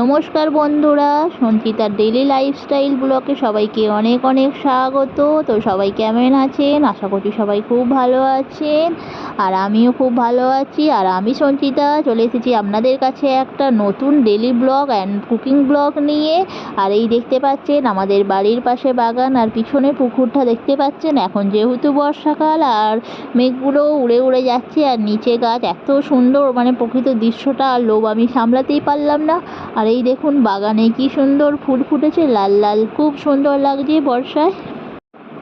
নমস্কার বন্ধুরা সঞ্চিতার daily lifestyle ব্লকে সবাইকে অনেক অনেক স্বাগত। তো সবাই কেমন আছেন? আশা করছি সবাই খুব ভালো আছেন। আর আমিও খুব ভালো আছি। আর আমি সঞ্চিতা, চলে এসেছি আপনাদের কাছে একটা নতুন daily blog and cooking blog নিয়ে। আর এই দেখতে পাচ্ছেন, আমাদের বাড়ির পাশে বাগান আর পিছনে পুকুরটা দেখতে পাচ্ছেন। এখন যেহেতু বর্ষাকাল আর মেঘগুলো উড়ে উড়ে যাচ্ছে আর নিচে গাছ এত সুন্দর মানে প্রকৃত দৃশ্যটা আর লোভ আমি সামলাতেই পারলাম না। আর এই দেখুন বাগানে কি সুন্দর ফুল ফুটেছে লাল লাল খুব সুন্দর লাগছে বর্ষায়।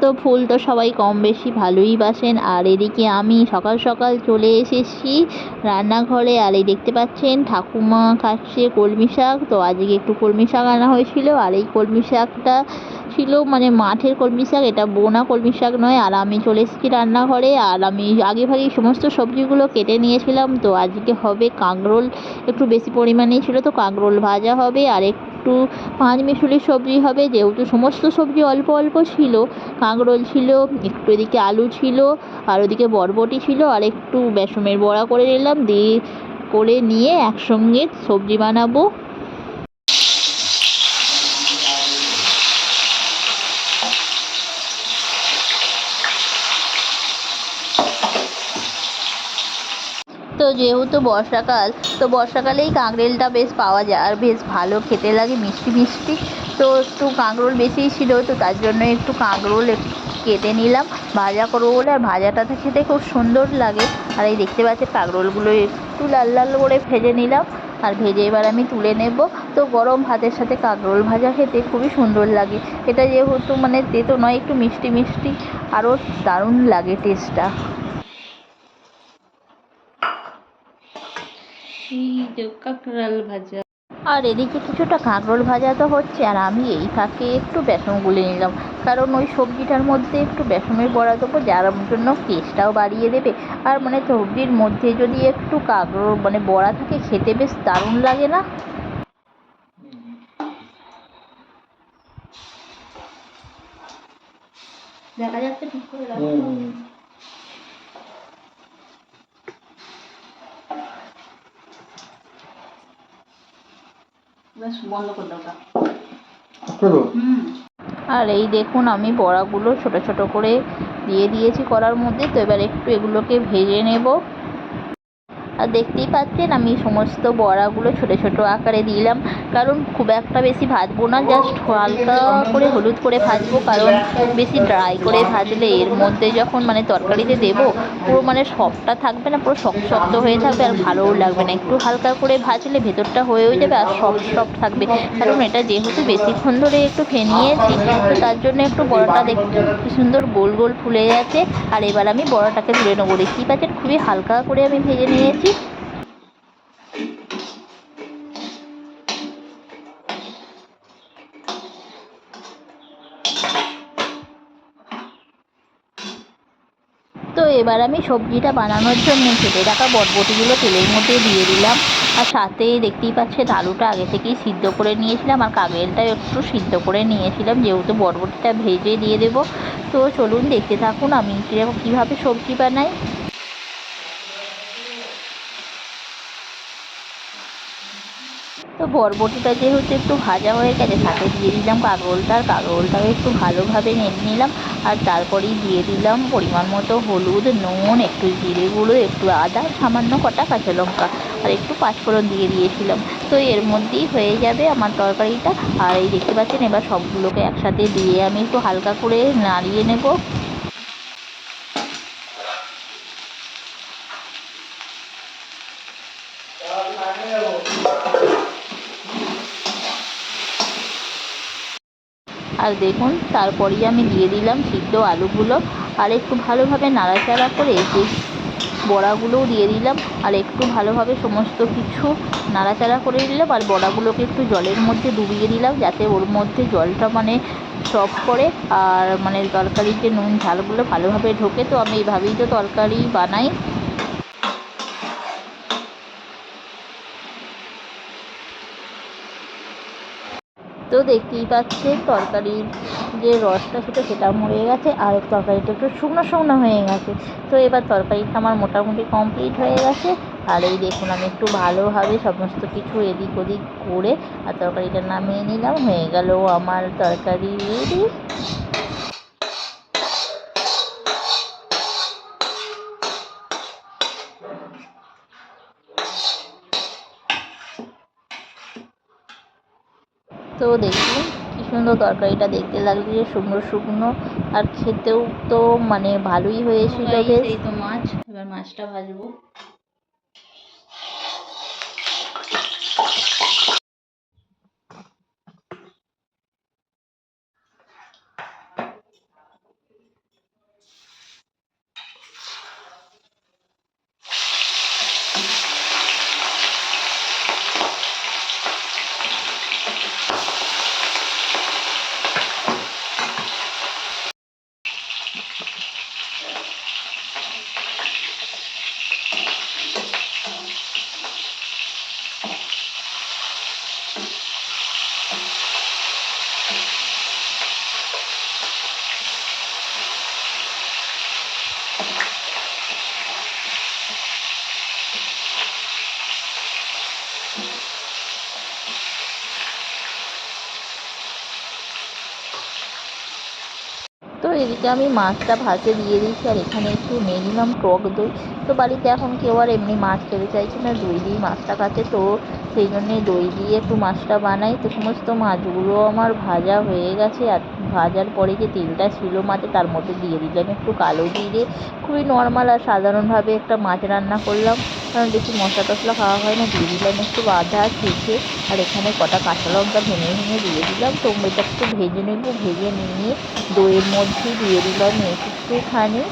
তো ফুল তো সবাই কম বেশি ভালোই বাসেন। আর এদিকে আমি সকাল সকাল চলে এসেছি রান্নাঘরে। আর এই দেখতে পাচ্ছেন ঠাকুমা খাচ্ছে কলমি শাক। তো আজকে একটু কলমি শাক আনা হয়েছিল। আর এই কলমি শাকটা ছিল মানে মাঠের কলমি শাক। এটা বোনা কলমি শাক নয়। আর আমি চলে এসেছি রান্নাঘরে। আর আমি আগে ভাগে সমস্ত সবজিগুলো কেটে নিয়েছিলাম। তো আজকে হবে কাঁকরোল। একটু বেশি পরিমাণেই ছিল। তো কাঁকরোল ভাজা হবে। আর একটু পাঁচ মিশুলির সবজি হবে, যেহেতু সমস্ত সবজি অল্প অল্প ছিল, কাঁকরোল ছিল, একটু এদিকে আলু ছিল, আর ওদিকে বরবটি ছিল, আর একটু বেসমের বড়া করে নিলাম, দিয়ে করে নিয়ে একসঙ্গে সবজি বানাবো তো যেহেতু বর্ষাকাল, তো বর্ষাকালেই কাঁকরেলটা বেশ পাওয়া যায়। আর বেশ ভালো খেতে লাগে, মিষ্টি মিষ্টি। তো একটু কাঁকরোল বেশিই ছিল, তো তার জন্য একটু কাঁকরোল কেটে নিলাম। ভাজা করব বলে আর ভাজাটাতে খেতে খুব সুন্দর লাগে। আর এই দেখতে পাচ্ছি কাঁকরোলগুলো একটু লাল লাল করে ভেজে নিলাম। আর ভেজে এবার আমি তুলে নেব। তো গরম ভাতের সাথে কাঁকরোল ভাজা খেতে খুবই সুন্দর লাগে। এটা যেহেতু মানে তেতো নয়, একটু মিষ্টি মিষ্টি। আরও দারুণ লাগে টেস্টটা এই যে কাঁকড়াল ভাজা। আর এদিকে কিছুটা কাঁকরোল ভাজা তো হচ্ছে আর আমি এই ফাঁকে একটু বেসন গুলে নিলাম। কারণ ওই সবজিটার মধ্যে একটু বেসনের বড়া দেবো যার জন্য টেস্টটাও বাড়িয়ে দেবে। আর মানে সবজির মধ্যে যদি একটু কাঁকরোল মানে বড়া থাকে খেতে বেশ দারুণ লাগে না? দেখা যাচ্ছে ঠিক করে বেশ বন্ধ করে দাও ওটা। হুম। আর এই দেখুন আমি বড়াগুলো ছোট ছোট করে দিয়ে দিয়েছি করার মধ্যে। তো এবার একটু এগুলোকে ভেজে নেব। আর দেখতেই পাচ্ছেন, আমি সমস্ত বড়াগুলো ছোট ছোট আকারে দিলাম। কারণ খুব একটা বেশি ভাজবো না জাস্ট হালকা করে হলুদ করে ভাজবো, কারণ বেশি ড্রাই করে ভাজলে এর মধ্যে যখন মানে তরকারিতে দেবো, পুরো মানে সবটা থাকবে না, পুরো শক্ত শক্ত হয়ে থাকবে আর ভালোও লাগবে না। একটু হালকা করে ভাজলে ভেতরটা হয়েও যাবে আর সফট সফট থাকবে। কারণ এটা যেহেতু বেশিক্ষণ ধরে একটু ফেনিয়েছি তো তার জন্য একটু বড়াটা দেখতে সুন্দর গোল গোল ফুলে গেছে। আর এবার আমি বড়াটাকে তুলে নেব। দেখতেই পাচ্ছেন, খুবই হালকা করে আমি ভেজে নিয়েছি। এবার আমি সবজিটা বানানোর জন্য কেটে রাখা বরবটিগুলো তেলের মধ্যে দিয়ে দিলাম। আর সাথে দেখতেই পাচ্ছেন আলুটা আগে থেকেই সিদ্ধ করে নিয়েছিলাম আর কাবেলটা একটু সিদ্ধ করে নিয়েছিলাম। যেহেতু বরবটিটা ভেজে দিয়ে দেবো, তো চলুন দেখতে থাকুন আমি কীভাবে সবজি বানাই। বরবটিটা যেহেতু একটু ভাজা হয়ে গেছে সাথে দিয়ে দিলাম কাঁকরোলটা। আর কাঁকরোলটাও একটু ভালোভাবে নেড়ে নিলাম। আর তারপরেই দিয়ে দিলাম পরিমাণ মতো হলুদ, নুন, একটু জিরে গুঁড়ো, একটু আদা, সামান্য কটা কাঁচা লঙ্কা। আর একটু পাঁচফোড়ন দিয়ে দিয়েছিলাম। তো এর মধ্যেই হয়ে যাবে আমার তরকারিটা। আর এই দেখতে পাচ্ছেন, এবার সবগুলোকে একসাথে দিয়ে আমি একটু হালকা করে নাড়িয়ে নেব। আর দেখুন, তারপরেই আমি দিয়ে দিলাম সিদ্ধ আলুগুলো। আর একটু ভালোভাবে নাড়াচাড়া করে যে বড়াগুলোও দিয়ে দিলাম। আর একটু ভালোভাবে সমস্ত কিছু নাড়াচাড়া করে দিলাম। আর বড়াগুলোকে একটু জলের মধ্যে ডুবিয়ে দিলাম, যাতে ওর মধ্যে জলটা মানে সফ করে। আর মানে তরকারির যে নুন, ঝালগুলো ভালোভাবে ঢোকে। তো আমি এইভাবেই তো তরকারি বানাই। তো দেখতেই পাচ্ছেন তরকারির যে রসটা ছিল সেটা মরে গেছে আর তরকারিটা একটু শুকনো শুকনো হয়ে গেছে। তো এবার তরকারিটা আমার মোটামুটি কমপ্লিট হয়ে গেছে। আর এই দেখুন, আমি একটু ভালোভাবে সমস্ত কিছু এদিক ওদিক করে আর তরকারিটা নামিয়ে নিলাম। হয়ে গেল আমার তরকারি রেডি। তো দেখি কি সুন্দর তরকারিটা দেখতে লাগছে শুকনো শুকনো আর খেতেও তো মানে ভালোই হয়েছিল বেশ। এই তো মাছ। এবার মাছটা ভাজবো তো এদিকে আমি মাছটা ভাজে দিয়ে দিয়েছি, আর এখানে একটু নিয়ে নিলাম টক দই। তো বাড়িতে এখন কেউ আর এমনি মাছ খেতে চাইছে না, দই দিয়ে মাছটা খাচ্ছে। তো সেই জন্যে দই দিয়ে একটু মাছটা বানাই। তো সমস্ত মাছগুলো আমার ভাজা হয়ে গেছে, আর ভাজার পরে যে তেলটা ছিল মাছে, তার মধ্যে দিয়ে দিলাম একটু কালো জিরে। খুবই নর্মাল আর সাধারণভাবে একটা মাছ রান্না করলাম। কারণ বেশি মশলা টশলা খাওয়া হয় না, দিয়ে দিলাম একটু আধা কেটে আর এখানে কটা কাঁচা লঙ্কা ভেঙে ভেঙে দিয়ে দিলাম। এটা একটু ভেজে নেব, ভেজে নিয়ে দইয়ের মধ্যে দিয়ে দিলাম একটুখানি।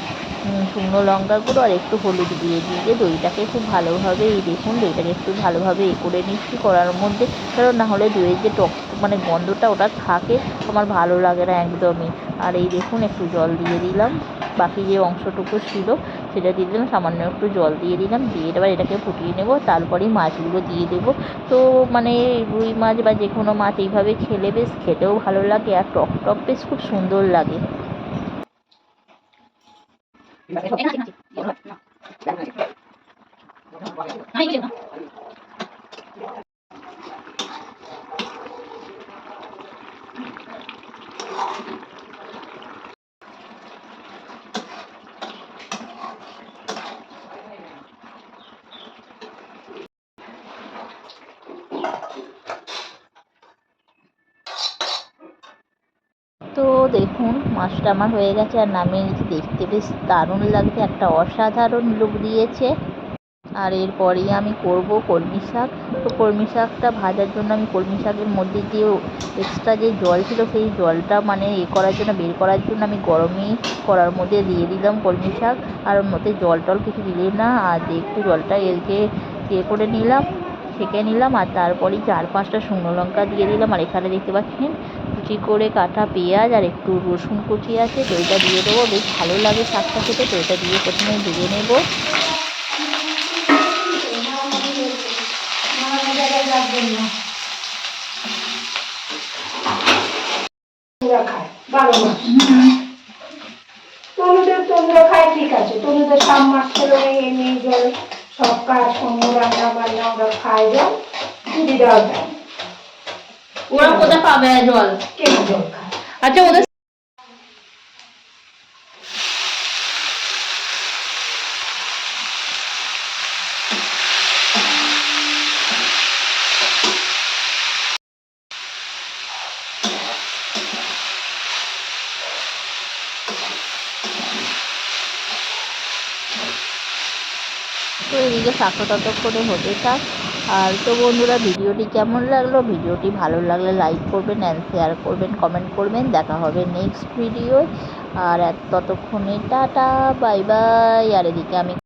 শুকনো লঙ্কা গুঁড়ো আর একটু হলুদ দিয়ে দিয়ে দইটাকে খুব ভালোভাবে এই দেখুন, দইটাকে একটু ভালোভাবে এ করে নিচ্ছি করার মধ্যে, কারণ না হলে দইয়ের যে টক মানে গন্ধটা ওটা থাকে, আমার ভালো লাগে না একদমই। আর এই দেখুন, একটু জল দিয়ে দিলাম। বাকি যে অংশটুকু ছিল, সেটা দিয়ে দিলাম, সামান্য একটু জল দিয়ে দিলাম, দিয়ে এবার এটাকে ফুটিয়ে নেব তারপরেই মাছগুলো দিয়ে দেবো। তো মানে রুই মাছ বা যে কোনো মাছ এইভাবে খেলে বেশ খেতেও ভালো লাগে, আর টক টক বেশ খুব সুন্দর লাগে। ないけどな。তো দেখুন, মাছটা আমার হয়ে গেছে আর নামিয়ে নিচ্ছি দেখতে বেশ দারুণ লাগছে, একটা অসাধারণ লুক দিয়েছে। আর এরপরেই আমি করব কলমি শাক। তো কলমি শাকটা ভাজার জন্য আমি কলমি শাকের মধ্যে যে এক্সট্রা যে জল ছিল, সেই জলটা মানে এ করার জন্য, বের করার জন্য আমি গরমই করার মধ্যে দিয়ে দিলাম কলমি শাক। আর ওর মধ্যে জল টল কিছু দিলাম না, আর একটু জলটা এরকে ইয়ে করে নিলাম ছেঁকে নিলাম, আর তারপরেই চার পাঁচটা শুকনো লঙ্কা দিয়ে দিলাম। আর এখানে দেখতে পাচ্ছেন কুচি করে কাটা পেঁয়াজ আর একটু রসুন কুচি আছে, তো এটা দিয়ে দেবো। বেশ ভালো লাগে শাকটা খেতে, তো এটা দিয়ে প্রথমে ভেজে নেব। সব কাজ রান্না বান্না ওরা খায় যায় ওরা কোথায় পাবে জল? আচ্ছা ওদের তো এদিকে ততক্ষণে হতে থাক। আর তো বন্ধুরা, ভিডিওটি কেমন লাগল? ভিডিওটি ভালো লাগলে লাইক করবেন অ্যান্ড শেয়ার করবেন কমেন্ট করবেন। দেখা হবে নেক্সট ভিডিও আর ততক্ষণে টাটা বাই বাই আর এদিকে আমি